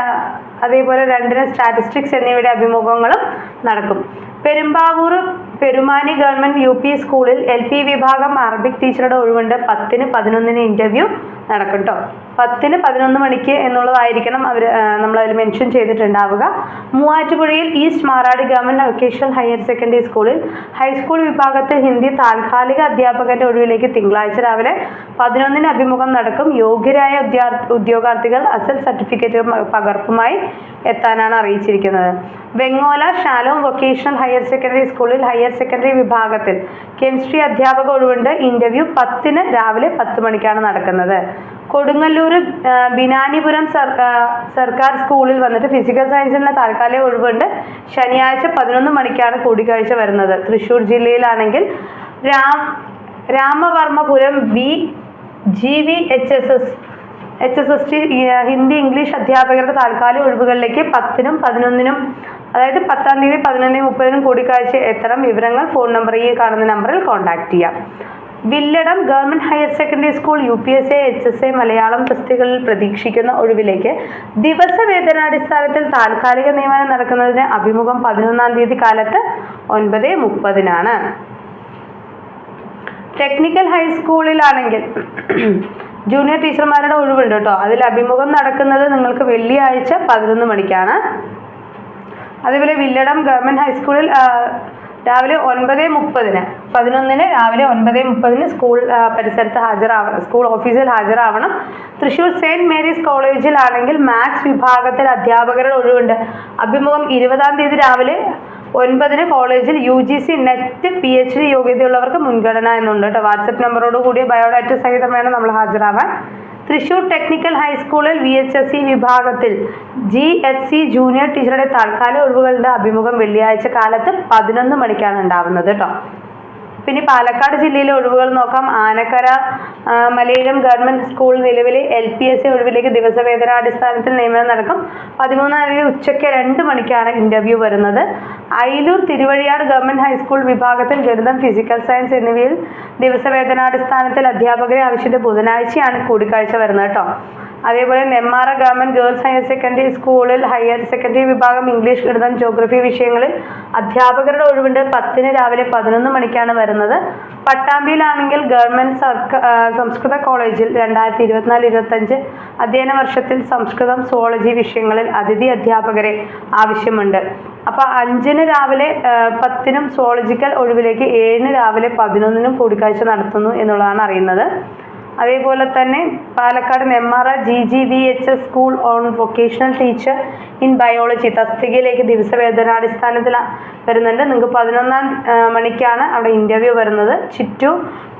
അതേപോലെ രണ്ടിന് സ്റ്റാറ്റിസ്റ്റിക്സ് എന്നിവയുടെ അഭിമുഖങ്ങളും നടക്കും. Perumbavoor Perumani government U P സ്കൂളിൽ എൽ പി വിഭാഗം അറബിക് ടീച്ചറുടെ ഒഴിവുണ്ട്. പത്തിന് പതിനൊന്നിന് ഇന്റർവ്യൂ നടക്കും കേട്ടോ പത്തിന് പതിനൊന്ന് മണിക്ക് എന്നുള്ളതായിരിക്കണം അവർ നമ്മൾ അതിൽ മെൻഷൻ ചെയ്തിട്ടുണ്ടാവുക. മൂവാറ്റുപുഴയിൽ east Marady government vocational higher secondary സ്കൂളിൽ ഹൈസ്കൂൾ വിഭാഗത്തിൽ ഹിന്ദി താൽക്കാലിക അധ്യാപകന്റെ ഒഴിവിലേക്ക് തിങ്കളാഴ്ച രാവിലെ പതിനൊന്നിന് അഭിമുഖം നടക്കും. യോഗ്യരായ ഉദ്യോഗാർത്ഥികൾ അസൽ സർട്ടിഫിക്കറ്റ് പകർപ്പുമായി എത്താനാണ് അറിയിച്ചിരിക്കുന്നത്. Vengola Shalom vocational higher secondary സ്കൂളിൽ ഹയർ സെക്കൻഡറി വിഭാഗത്തിൽ കെമിസ്ട്രി അധ്യാപക ഒഴിവുണ്ട്. ഇന്റർവ്യൂ പത്തിന് രാവിലെ പത്ത് മണിക്കാണ് നടക്കുന്നത്. കൊടുങ്ങല്ലൂർ ബിനാനിപുരം സർ സർക്കാർ സ്കൂളിൽ വന്നിട്ട് ഫിസിക്കൽ സയൻസിനുള്ള താൽക്കാലിക ഒഴിവുണ്ട്. ശനിയാഴ്ച പതിനൊന്ന് മണിക്കാണ് കൂടിക്കാഴ്ച വരുന്നത്. Thrissur ജില്ലയിലാണെങ്കിൽ Ram Ramavarmapuram V G V H S S H S S T Hindi English അധ്യാപകരുടെ താൽക്കാലിക ഒഴിവുകളിലേക്ക് പത്തിനും പതിനൊന്നിനും അതായത് പത്താം തീയതി പതിനൊന്നിനും മുപ്പതിനും കൂടിക്കാഴ്ച എത്തണം. വിവരങ്ങൾ ഫോൺ നമ്പർ ഈ കാണുന്ന നമ്പറിൽ കോൺടാക്ട് ചെയ്യാം. Villadam government higher secondary school U P S A H S A Malayalam തസ്തികളിൽ പ്രതീക്ഷിക്കുന്ന ഒഴിവിലേക്ക് ദിവസവേതനാടിസ്ഥാനത്തിൽ താൽക്കാലിക നിയമനം നടക്കുന്നതിന് അഭിമുഖം പതിനൊന്നാം തീയതി കാലത്ത് ഒൻപത് മുപ്പതിനാണ്. ടെക്നിക്കൽ ഹൈസ്കൂളിലാണെങ്കിൽ [CLEARS THROAT] ജൂനിയർ ടീച്ചർമാരുടെ ഒഴിവുണ്ട് കേട്ടോ. അതിൽ അഭിമുഖം നടക്കുന്നത് നിങ്ങൾക്ക് വെള്ളിയാഴ്ച പതിനൊന്ന് മണിക്കാണ്. അതേപോലെ വില്ലടം ഗവൺമെന്റ് ഹൈസ്കൂളിൽ രാവിലെ ഒൻപത് മുപ്പതിന് പതിനൊന്നിന് രാവിലെ ഒൻപത് മുപ്പതിന് സ്കൂൾ പരിസരത്ത് ഹാജരാവണം സ്കൂൾ ഓഫീസിൽ ഹാജരാവണം. തൃശ്ശൂർ സെയിന്റ് മേരീസ് കോളേജിലാണെങ്കിൽ മാത്സ് വിഭാഗത്തിൽ അധ്യാപകരുടെ ഒഴിവുണ്ട്. അഭിമുഖം ഇരുപതാം തീയതി രാവിലെ ഒൻപതിന് കോളേജിൽ U G C net P H D യോഗ്യതയുള്ളവർക്ക് മുൻഗണന എന്നുണ്ട് കേട്ടോ. വാട്സപ്പ് നമ്പറോട് കൂടിയ ബയോഡാറ്റ സഹിതം വേണം നമ്മൾ ഹാജരാവാൻ. തൃശൂർ ടെക്നിക്കൽ ഹൈസ്കൂളിൽ വി എച്ച് എസ് സി വിഭാഗത്തിൽ ജി എച്ച് സി ജൂനിയർ ടീച്ചറുടെ താൽക്കാലിക ഒഴിവുകളുടെ അഭിമുഖം വെള്ളിയാഴ്ച കാലത്ത് പതിനൊന്ന് മണിക്കാണ് ഉണ്ടാവുന്നത് കേട്ടോ പിന്നെ പാലക്കാട് ജില്ലയിലെ ഒഴിവുകൾ നോക്കാം. ആനക്കര മലയിലും ഗവൺമെന്റ് സ്കൂൾ നിലവിലെ എൽ പി എസ് സി ഒഴിവിലേക്ക് ദിവസവേതനാടിസ്ഥാനത്തിൽ നിയമനം നടക്കും. പതിമൂന്നാം തീയതി ഉച്ചയ്ക്ക് രണ്ട് മണിക്കാണ് ഇന്റർവ്യൂ വരുന്നത്. അയിലൂർ തിരുവഴിയാട് ഗവൺമെന്റ് ഹൈസ്കൂൾ വിഭാഗത്തിൽ ഗണിതം ഫിസിക്കൽ സയൻസ് എന്നിവയിൽ ദിവസവേതനാടിസ്ഥാനത്തിൽ അധ്യാപകരെ ആവശ്യത്തെ ബുധനാഴ്ചയാണ് കൂടിക്കാഴ്ച വരുന്നത് കേട്ടോ. അതേപോലെ Nemmara government girls higher secondary സ്കൂളിൽ ഹയർ സെക്കൻഡറി വിഭാഗം ഇംഗ്ലീഷ് ഗണിതം ജോഗ്രഫി വിഷയങ്ങളിൽ അധ്യാപകരുടെ ഒഴിവുണ്ട്. പത്തിന് രാവിലെ പതിനൊന്ന് മണിക്കാണ് വരുന്നത്. പട്ടാമ്പിയിലാണെങ്കിൽ ഗവൺമെന്റ് സർക്കാർ സംസ്കൃത കോളേജിൽ രണ്ടായിരത്തി ഇരുപത്തിനാല് ഇരുപത്തഞ്ച് അധ്യയന വർഷത്തിൽ സംസ്കൃതം സോളജി വിഷയങ്ങളിൽ അതിഥി അധ്യാപകരെ ആവശ്യമുണ്ട്. അപ്പൊ അഞ്ചിന് രാവിലെ പത്തിനും സോളജിക്കൽ ഒഴിവിലേക്ക് ഏഴിന് രാവിലെ പതിനൊന്നിനും കൂടിക്കാഴ്ച നടത്തുന്നു എന്നുള്ളതാണ് അറിയുന്നത്. അതേപോലെ തന്നെ Palakkad Nemmara G G V H S school on vocational teacher in biology തസ്തികയിലേക്ക് ദിവസവേതനാടിസ്ഥാനത്തിൽ വരുന്നുണ്ട്. നിങ്ങൾക്ക് പതിനൊന്നാം മണിക്കാണ് അവിടെ ഇന്റർവ്യൂ വരുന്നത്. ചിറ്റു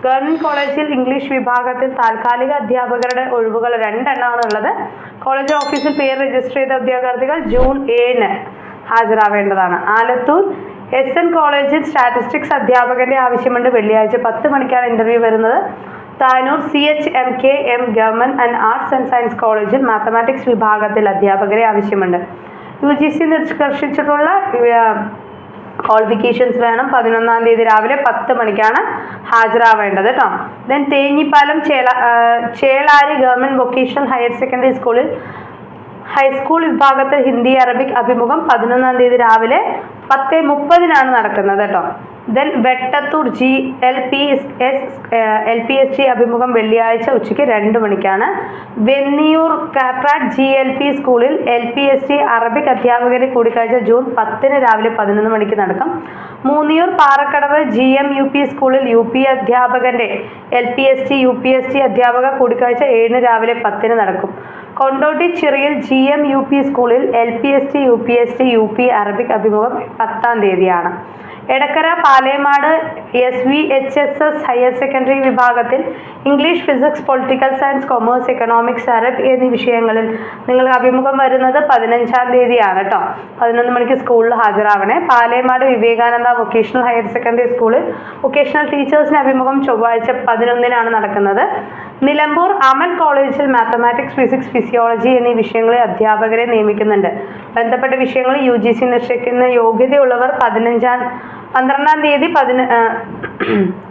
ഗവൺമെന്റ് കോളേജിൽ ഇംഗ്ലീഷ് വിഭാഗത്തിൽ താൽക്കാലിക അധ്യാപകരുടെ ഒഴിവുകൾ രണ്ടെണ്ണമാണ് ഉള്ളത്. കോളേജ് ഓഫീസിൽ പേര് രജിസ്റ്റർ ചെയ്ത ഉദ്യോഗാർത്ഥികൾ ജൂൺ ഏഴിന് ഹാജരാവേണ്ടതാണ്. ആലത്തൂർ എസ് എൻ കോളേജിൽ സ്റ്റാറ്റിസ്റ്റിക്സ് അധ്യാപകന്റെ ആവശ്യമുണ്ട്. വെള്ളിയാഴ്ച പത്ത് മണിക്കാണ് ഇന്റർവ്യൂ വരുന്നത്. Tanur C H M K M government and arts and science കോളേജിൽ മാത്തമാറ്റിക്സ് വിഭാഗത്തിൽ അധ്യാപകരെ ആവശ്യമുണ്ട്. യു ജി സി നിഷ്കർഷിച്ചിട്ടുള്ള ക്വാളിഫിക്കേഷൻസ് വേണം. പതിനൊന്നാം തീയതി രാവിലെ പത്ത് മണിക്കാണ് ഹാജരാവേണ്ടത് കേട്ടോ then Thenhipalam Chela Chelari government vocational higher secondary സ്കൂളിൽ ഹൈസ്കൂൾ വിഭാഗത്തിൽ ഹിന്ദി അറബിക് അഭിമുഖം പതിനൊന്നാം തീയതി രാവിലെ പത്ത് മുപ്പതിനാണ് നടക്കുന്നത് കേട്ടോ then Vettathur G L P S L P S G അഭിമുഖം വെള്ളിയാഴ്ച ഉച്ചയ്ക്ക് രണ്ട് മണിക്കാണ്. Venniyur Kaprat G L P സ്കൂളിൽ L P S G Arabic അധ്യാപകരെ കൂടിക്കാഴ്ച ജൂൺ പത്തിന് രാവിലെ പതിനൊന്ന് മണിക്ക് നടക്കും. Moonniyur Parakkadavu G M U P സ്കൂളിൽ യു പി അധ്യാപകന്റെ L P S G U P S G അധ്യാപക കൂടിക്കാഴ്ച ഏഴിന് രാവിലെ പത്തിന് നടക്കും. Kondotty Chirayil G M U P സ്കൂളിൽ L P S T U P S T U P Arabic അഭിമുഖം പത്താം തീയതിയാണ്. Edakkara Palemad S V H S S higher secondary വിഭാഗത്തിൽ English physics political science commerce economics Arab എന്നീ വിഷയങ്ങളിൽ നിങ്ങൾ അഭിമുഖം വരുന്നത് പതിനഞ്ചാം തീയതിയാണ് കേട്ടോ പതിനൊന്ന് മണിക്ക് സ്കൂളിൽ ഹാജരാവണേ. Palemad Vivekananda vocational higher secondary സ്കൂളിൽ വൊക്കേഷണൽ ടീച്ചേഴ്സിന് അഭിമുഖം ചൊവ്വാഴ്ച പതിനൊന്നിനാണ് നടക്കുന്നത്. നിലമ്പൂർ അമൽ കോളേജിൽ മാത്തമാറ്റിക്സ് ഫിസിക്സ് ഫിസിയോളജി എന്നീ വിഷയങ്ങളിൽ അധ്യാപകരെ നിയമിക്കുന്നുണ്ട്. ബന്ധപ്പെട്ട വിഷയങ്ങൾ യു ജി സി നിർഷിക്കുന്ന യോഗ്യതയുള്ളവർ പതിനഞ്ചാം പന്ത്രണ്ടാം തീയതി പതിന [CLEARS THROAT]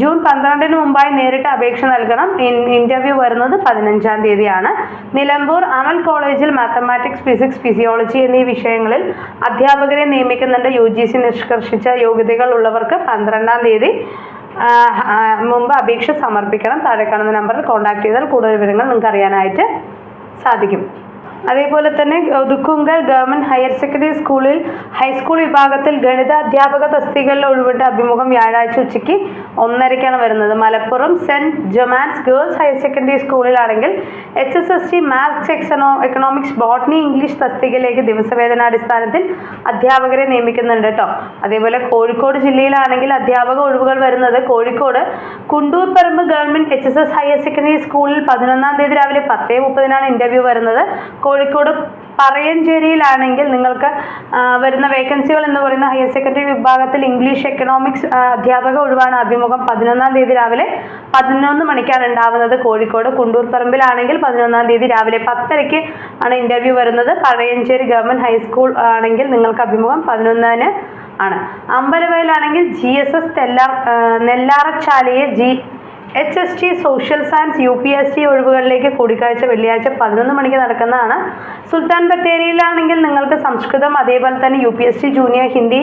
ജൂൺ പന്ത്രണ്ടിന് മുമ്പായി നേരിട്ട് അപേക്ഷ നൽകണം. ഇന്റർവ്യൂ വരുന്നത് പതിനഞ്ചാം തീയതിയാണ്. നിലമ്പൂർ അമൽ കോളേജിൽ മാത്തമാറ്റിക്സ് ഫിസിക്സ് ഫിസിയോളജി എന്നീ വിഷയങ്ങളിൽ അധ്യാപകരെ നിയമിക്കുന്നുണ്ട്. യു ജി സി നിഷ്കർഷിച്ച യോഗ്യതകൾ ഉള്ളവർക്ക് പന്ത്രണ്ടാം തീയതി മുമ്പ് അപേക്ഷ സമർപ്പിക്കണം. താഴെ കാണുന്ന നമ്പറിൽ കോൺടാക്ട് ചെയ്താൽ കൂടുതൽ വിവരങ്ങൾ നിങ്ങൾക്ക് അറിയാനായിട്ട് സാധിക്കും. അതേപോലെ തന്നെ ഒതുക്കുങ്കൽ ഗവൺമെന്റ് ഹയർ സെക്കൻഡറി സ്കൂളിൽ ഹൈസ്കൂൾ വിഭാഗത്തിൽ ഗണിത അധ്യാപക തസ്തികകളിൽ ഒഴിവിട്ട അഭിമുഖം വ്യാഴാഴ്ച ഉച്ചയ്ക്ക് ഒന്നരയ്ക്കാണ് വരുന്നത്. Malappuram saint Gemma's girls higher secondary സ്കൂളിലാണെങ്കിൽ H S S T maths എക്സനോ economics botany English തസ്തികയിലേക്ക് ദിവസവേതനാടിസ്ഥാനത്തിൽ അധ്യാപകരെ നിയമിക്കുന്നുണ്ട് കേട്ടോ. അതേപോലെ കോഴിക്കോട് ജില്ലയിലാണെങ്കിൽ അധ്യാപക ഒഴിവുകൾ വരുന്നത് Kozhikode Kundoor Paramba government H S S higher secondary സ്കൂളിൽ പതിനൊന്നാം തീയതി രാവിലെ പത്തേ മുപ്പതിനാണ് ഇന്റർവ്യൂ വരുന്നത്. കോഴിക്കോട് പറയഞ്ചേരിയിലാണെങ്കിൽ നിങ്ങൾക്ക് വരുന്ന വേക്കൻസികൾ എന്ന് പറയുന്ന ഹയർ സെക്കൻഡറി വിഭാഗത്തിൽ ഇംഗ്ലീഷ് എക്കണോമിക്സ് അധ്യാപക ഒഴിവാണ് അഭിമുഖം പതിനൊന്നാം തീയതി രാവിലെ പതിനൊന്ന് മണിക്കാണ് ഉണ്ടാവുന്നത്. കോഴിക്കോട് കുണ്ടൂർ പറമ്പിലാണെങ്കിൽ പതിനൊന്നാം തീയതി രാവിലെ പത്തരയ്ക്ക് ആണ് ഇന്റർവ്യൂ വരുന്നത്. പറയഞ്ചേരി ഗവൺമെന്റ് ഹൈസ്കൂൾ ആണെങ്കിൽ നിങ്ങൾക്ക് അഭിമുഖം പതിനൊന്നിന് ആണ്. അമ്പലവയലാണെങ്കിൽ G S S നെല്ലാറച്ചാലയെ G H S T social science U P S T ഒഴിവുകളിലേക്ക് കൂടിക്കാഴ്ച വെള്ളിയാഴ്ച പതിനൊന്ന് മണിക്ക് നടക്കുന്നതാണ്. സുൽത്താൻ ബത്തേരിയിലാണെങ്കിൽ നിങ്ങൾക്ക് സംസ്കൃതം അതേപോലെ തന്നെ U P S T junior Hindi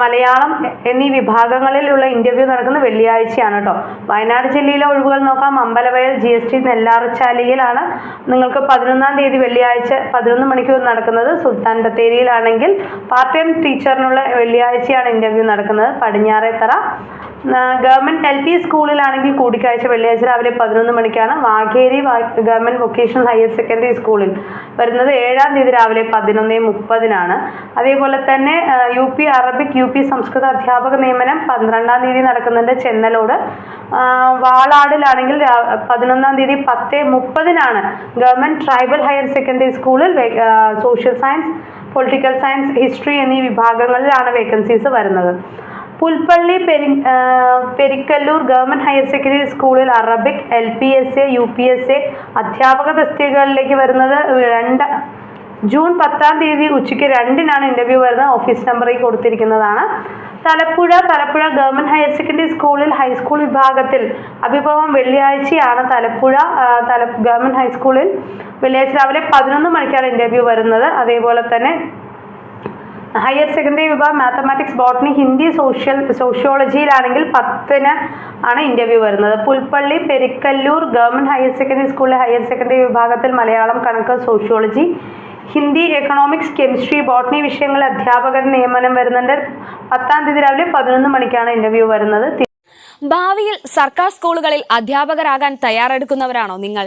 Malayalam എന്നീ വിഭാഗങ്ങളിലുള്ള ഇന്റർവ്യൂ നടക്കുന്ന വെള്ളിയാഴ്ചയാണ് കേട്ടോ വയനാട് ജില്ലയിലെ ഒഴിവുകൾ നോക്കാം. അമ്പലവയൽ ജി എസ് ടി നെല്ലാറച്ചാലിയിലാണ് നിങ്ങൾക്ക് പതിനൊന്നാം തീയതി വെള്ളിയാഴ്ച പതിനൊന്ന് മണിക്ക് നടക്കുന്നത്. സുൽത്താൻ ബത്തേരിയിലാണെങ്കിൽ പാർട്ട് ടൈം ടീച്ചറിനുള്ള വെള്ളിയാഴ്ചയാണ് ഇന്റർവ്യൂ നടക്കുന്നത്. പടിഞ്ഞാറേത്തറ ആ, ഗവൺമെന്റ് എൽ പി സ്കൂളിലാണെങ്കിൽ കൂടിക്കാഴ്ച വെള്ളിയാഴ്ച രാവിലെ പതിനൊന്ന് മണിക്കാണ് Vageri government vocational higher secondary സ്കൂളിൽ വരുന്നത്. ഏഴാം തീയതി രാവിലെ പതിനൊന്ന് മുപ്പതിനാണ്. അതേപോലെ തന്നെ U P Arabic U P സംസ്കൃത അധ്യാപക നിയമനം പന്ത്രണ്ടാം തീയതി നടക്കുന്നുണ്ട് ചെന്നലോട്. വാളാടിലാണെങ്കിൽ പതിനൊന്നാം തീയതി പത്ത് മുപ്പതിനാണ് ഗവൺമെന്റ് ട്രൈബൽ ഹയർ സെക്കൻഡറി സ്കൂളിൽ social science political science history എന്നീ വിഭാഗങ്ങളിലാണ് വേക്കൻസീസ് വരുന്നത്. Pulpally Peri Perikkallur government higher secondary സ്കൂളിൽ Arabic L P S A U P S A അധ്യാപക തസ്തികകളിലേക്ക് വരുന്നത് രണ്ട് ജൂൺ പത്താം തീയതി ഉച്ചയ്ക്ക് രണ്ടിനാണ് ഇന്റർവ്യൂ വരുന്നത്. ഓഫീസ് നമ്പറിൽ കൊടുത്തിരിക്കുന്നതാണ്. Thalappuzha Thalappuzha government higher secondary സ്കൂളിൽ ഹൈസ്കൂൾ വിഭാഗത്തിൽ അഭിഭവം വെള്ളിയാഴ്ചയാണ് തലപ്പുഴ തല ഗവൺമെന്റ് ഹൈസ്കൂളിൽ വെള്ളിയാഴ്ച രാവിലെ പതിനൊന്ന് മണിക്കാണ് ഇന്റർവ്യൂ വരുന്നത്. അതേപോലെ തന്നെ ഹയർ സെക്കൻഡറി വിഭാഗം മാത്തമാറ്റിക്സ് ബോട്ടണി ഹിന്ദി സോഷ്യൽ സോഷ്യോളജിയിലാണെങ്കിൽ പത്തിന് ആണ് ഇന്റർവ്യൂ വരുന്നത്. Pulpally Perikkallur government higher secondary സ്കൂളിലെ ഹയർ സെക്കൻഡറി വിഭാഗത്തിൽ മലയാളം കണക്ക് sociology Hindi economics chemistry botany വിഷയങ്ങളിൽ അധ്യാപകർ നിയമനം വരുന്നുണ്ട്. പത്താം തീയതി രാവിലെ പതിനൊന്ന് മണിക്കാണ് ഇന്റർവ്യൂ വരുന്നത്. ഭാവിയിൽ സർക്കാർ സ്കൂളുകളിൽ അധ്യാപകരാകാൻ തയ്യാറെടുക്കുന്നവരാണോ നിങ്ങൾ?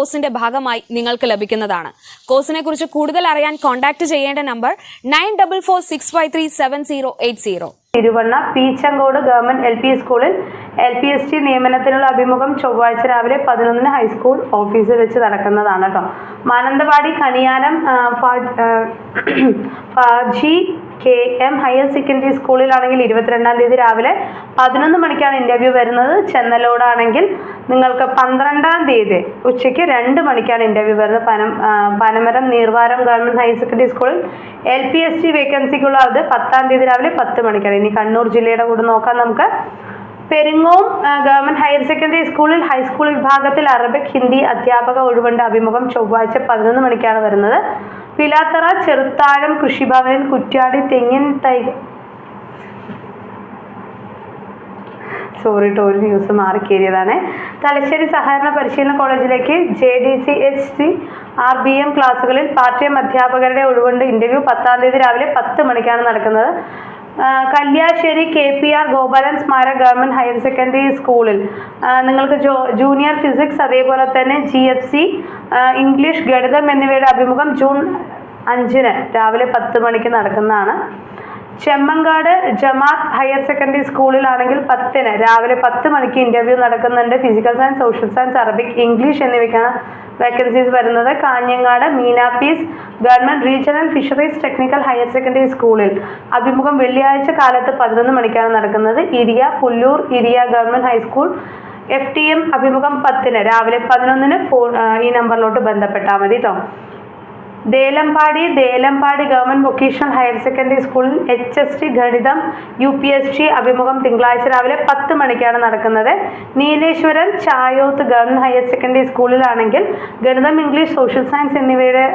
കോഴ്സിന്റെ ഭാഗമായി നിങ്ങൾക്ക് ലഭിക്കുന്നതാണ്. കോഴ്സിനെ കുറിച്ച് കൂടുതൽ അറിയാൻ കോൺടാക്ട് ചെയ്യേണ്ട number nine double four six five three seven zero eight zero. തിരുവണ്ണ പീച്ചങ്കോട് government L P സ്കൂളിൽ എൽ പി എസ് ടി നിയമനത്തിനുള്ള അഭിമുഖം ചൊവ്വാഴ്ച രാവിലെ പതിനൊന്നിന് ഹൈസ്കൂൾ ഓഫീസിൽ വെച്ച് നടക്കുന്നതാണ് കേട്ടോ. Mananthavady കണിയാനം ഫാജി [CLEARS THROAT] K M higher secondary സ്കൂളിലാണെങ്കിൽ ഇരുപത്തിരണ്ടാം തീയതി രാവിലെ പതിനൊന്ന് മണിക്കാണ് ഇന്റർവ്യൂ വരുന്നത്. ചെന്നലോടാണെങ്കിൽ നിങ്ങൾക്ക് പന്ത്രണ്ടാം തീയതി ഉച്ചയ്ക്ക് രണ്ട് മണിക്കാണ് ഇന്റർവ്യൂ വരുന്നത്. Panam Panamaram Neervaram government higher secondary സ്കൂളിൽ എൽ പി എസ് ടി വേക്കൻസിക്കുള്ള അത് പത്താം തീയതി രാവിലെ പത്ത് മണിക്കാണ്. ഇനി കണ്ണൂർ ജില്ലയുടെ കൂടെ നോക്കാം നമുക്ക്. പെരിങ്ങോം ഗവൺമെന്റ് ഹയർ സെക്കൻഡറി സ്കൂളിൽ ഹൈസ്കൂൾ വിഭാഗത്തിൽ അറബിക് ഹിന്ദി അധ്യാപക ഒഴിവുണ്ട്. അഭിമുഖം ചൊവ്വാഴ്ച പതിനൊന്ന് മണിക്കാണ് വരുന്നത്. പിലാത്തറ ചെറുത്താഴം കൃഷിഭവനിൽ കുറ്റ്യാടി തെങ്ങിൻ തൈ. സോറി ഒരു ന്യൂസ് മാറിക്കേറിയതാണ്. തലശ്ശേരി സഹകരണ പരിശീലന കോളേജിലേക്ക് J D C H C R B M ക്ലാസ്സുകളിൽ പാർട്ട് അധ്യാപകരുടെ ഒഴിവുണ്ട്. ഇന്റർവ്യൂ പത്താം തീയതി രാവിലെ പത്ത് മണിക്കാണ് നടക്കുന്നത്. Kalliasseri K P R Gopalan സ്മാരക ഗവൺമെന്റ് ഹയർ സെക്കൻഡറി സ്കൂളിൽ. നിങ്ങൾക്ക് ജോ ജൂനിയർ ഫിസിക്സ് അതേപോലെ തന്നെ ജി എഫ് സി ഇംഗ്ലീഷ് ഗണിതം എന്നിവയുടെ അഭിമുഖം ജൂൺ അഞ്ചിന് രാവിലെ പത്ത് മണിക്ക് നടക്കുന്നതാണ്. ചെമ്മങ്കാട് ജമാത്ത് ഹയർ സെക്കൻഡറി സ്കൂളിലാണെങ്കിൽ പത്തിന് രാവിലെ പത്ത് മണിക്ക് ഇന്റർവ്യൂ നടക്കുന്നുണ്ട്. Physical science social science Arabic English എന്നിവയ്ക്കാണ് വേക്കൻസീസ് വരുന്നത് Kanhangad Meenapees government regional fisheries technical higher secondary സ്കൂളിൽ അഭിമുഖം വെള്ളിയാഴ്ച കാലത്ത് പതിനൊന്ന് മണിക്കാണ് നടക്കുന്നത്. Iriya Pullur Iriya government high school F T M അഭിമുഖം പത്തിന്. രാവിലെ പതിനൊന്നിന് ഫോൺ ഈ നമ്പറിലോട്ട് ബന്ധപ്പെട്ടാൽ മതി കേട്ടോ Delampady Delampady government vocational higher secondary സ്കൂളിൽ എച്ച് എസ് ടി ഗണിതം യു പി എസ് ടി അഭിമുഖം തിങ്കളാഴ്ച രാവിലെ പത്ത് മണിക്കാണ് നടക്കുന്നത്. Nileshwaram Chayoth government higher secondary സ്കൂളിലാണെങ്കിൽ ഗണിതം ഇംഗ്ലീഷ് സോഷ്യൽ സയൻസ് എന്നിവയുടെ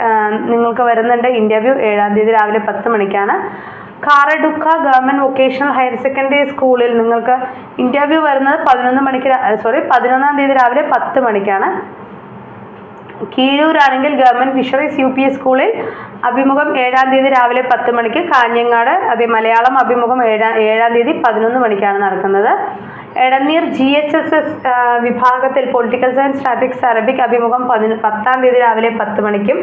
നിങ്ങൾക്ക് വരുന്നുണ്ട് ഇന്റർവ്യൂ ഏഴാം തീയതി രാവിലെ പത്ത് മണിക്കാണ്. Karadukka government vocational higher secondary സ്കൂളിൽ നിങ്ങൾക്ക് ഇന്റർവ്യൂ വരുന്നത് പതിനൊന്ന് മണിക്ക് സോറി പതിനൊന്നാം തീയതി രാവിലെ പത്ത് മണിക്കാണ്. കീഴൂരാണെങ്കിൽ government fisheries U P S സ്കൂളിൽ അഭിമുഖം ഏഴാം തീയതി രാവിലെ പത്ത് മണിക്ക് കാഞ്ഞങ്ങാട് അതെ മലയാളം അഭിമുഖം ഏഴാം ഏഴാം തീയതി പതിനൊന്ന് മണിക്കാണ് നടക്കുന്നത്. Edneer G H S S വിഭാഗത്തിൽ പൊളിറ്റിക്കൽ സയൻസ് സ്റ്റാറ്റിക്സ് അറബിക് അഭിമുഖം പതിന പത്താം തീയതി രാവിലെ പത്ത് മണിക്കും.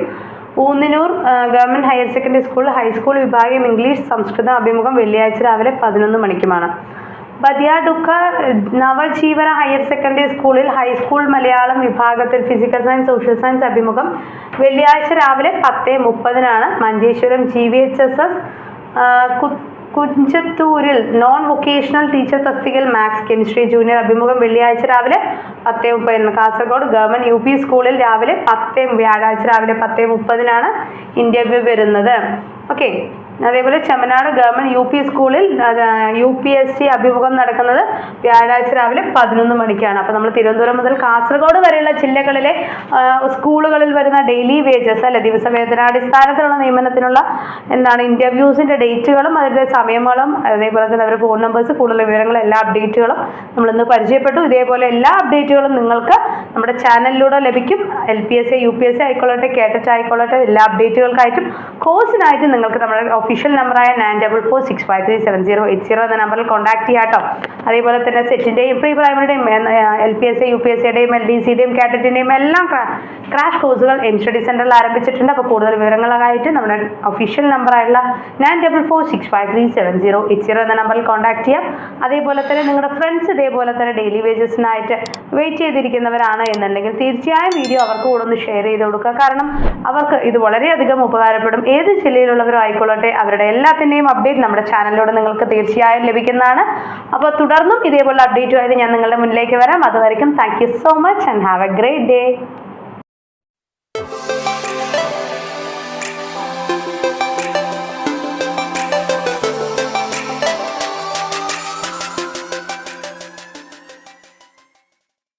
Unninur government higher secondary school high school വിഭാഗം ഇംഗ്ലീഷ് സംസ്കൃതം അഭിമുഖം വെള്ളിയാഴ്ച രാവിലെ പതിനൊന്ന് മണിക്കുമാണ്. ബദിയാഡുക്ക നവജീവന ഹയർ സെക്കൻഡറി സ്കൂളിൽ ഹൈസ്കൂൾ മലയാളം വിഭാഗത്തിൽ ഫിസിക്കൽ സയൻസ് സോഷ്യൽ സയൻസ് അഭിമുഖം വെള്ളിയാഴ്ച രാവിലെ പത്ത് മുപ്പതിനാണ് Manjeshwaram G V H S S കുഞ്ചത്തൂരിൽ non vocational teacher തസ്തികയിൽ മാത്സ് കെമിസ്ട്രി ജൂനിയർ അഭിമുഖം വെള്ളിയാഴ്ച രാവിലെ പത്ത് മുപ്പതിന് കാസർഗോഡ് ഗവൺമെന്റ് യു പി സ്കൂളിൽ രാവിലെ പത്ത് വ്യാഴാഴ്ച രാവിലെ പത്ത് മുപ്പതിനാണ് ഇന്റർവ്യൂ വരുന്നത്. ഓക്കെ അതേപോലെ ചെമ്മനാട് ഗവൺമെന്റ് യു പി സ്കൂളിൽ യു പി എസ് ടി അഭിമുഖം നടക്കുന്നത് വ്യാഴാഴ്ച രാവിലെ പതിനൊന്ന് മണിക്കാണ്. അപ്പോൾ നമ്മൾ തിരുവനന്തപുരം മുതൽ കാസർഗോഡ് വരെയുള്ള ജില്ലകളിലെ സ്കൂളുകളിൽ വരുന്ന ഡെയിലി വേജസ് അല്ലെ ദിവസവേതനാടിസ്ഥാനത്തിലുള്ള നിയമനത്തിനുള്ള എന്താണ് ഇന്റർവ്യൂസിന്റെ ഡേറ്റുകളും അതിന്റെ സമയങ്ങളും അതേപോലെ തന്നെ അവരുടെ ഫോൺ നമ്പേഴ്സ് കൂടുതൽ വിവരങ്ങളും എല്ലാ അപ്ഡേറ്റുകളും നമ്മളിന്ന് പരിചയപ്പെട്ടു. ഇതേപോലെ എല്ലാ അപ്ഡേറ്റുകളും നിങ്ങൾക്ക് നമ്മുടെ ചാനലിലൂടെ ലഭിക്കും. L P S A U P S C ആയിക്കൊള്ളട്ടെ കേട്ടറ്റ് ആയിക്കൊള്ളട്ടെ എല്ലാ അപ്ഡേറ്റുകൾക്കായിട്ടും കോഴ്സിനായിട്ടും നിങ്ങൾക്ക് നമ്മുടെ ഒഫീഷ്യൽ നമ്പറായ nine double four six five three seven zero eight zero എന്ന നമ്പറിൽ കോൺടാക്ട് ചെയ്യാം കേട്ടോ അതേപോലെ തന്നെ സെറ്റിന്റെയും pre പ്രൈമറിയുടെയും L P S A U P S സിയുടെയും L D സിയുടെയും കാറ്ററ്റിന്റെയും എല്ലാം ക്രാഷ് കോഴ്സുകൾ എം സ്റ്റഡി സെന്ററിൽ ആരംഭിച്ചിട്ടുണ്ട്. അപ്പോൾ കൂടുതൽ വിവരങ്ങളായിട്ട് നമ്മുടെ official നമ്പറായുള്ള nine double four six five three seven zero eight zero എന്ന നമ്പറിൽ കോൺടാക്ട് ചെയ്യാം. അതേപോലെ തന്നെ നിങ്ങളുടെ ഫ്രണ്ട്സ് ഇതേപോലെ തന്നെ ഡെയിലി വേജസിനായിട്ട് വെയിറ്റ് ചെയ്തിരിക്കുന്നവരാണ് എന്നുണ്ടെങ്കിൽ തീർച്ചയായും വീഡിയോ അവർക്ക് കൂടെ ഒന്ന് ഷെയർ ചെയ്ത് കൊടുക്കുക. കാരണം അവർക്ക് ഇത് വളരെയധികം ഉപകാരപ്പെടും. ഏത് ജില്ലയിലുള്ളവരും ആയിക്കൊള്ളട്ടെ അവരുടെ എല്ലാത്തിന്റെയും അപ്ഡേറ്റ് നമ്മുടെ ചാനലിലൂടെ നിങ്ങൾക്ക് തീർച്ചയായും ലഭിക്കുന്നതാണ്. അപ്പോൾ തുടർന്നും ഇതേപോലെ അപ്ഡേറ്റുമായിട്ട് ഞാൻ നിങ്ങളുടെ മുന്നിലേക്ക് വരാം. അതുവരെയും thank so much and have a great day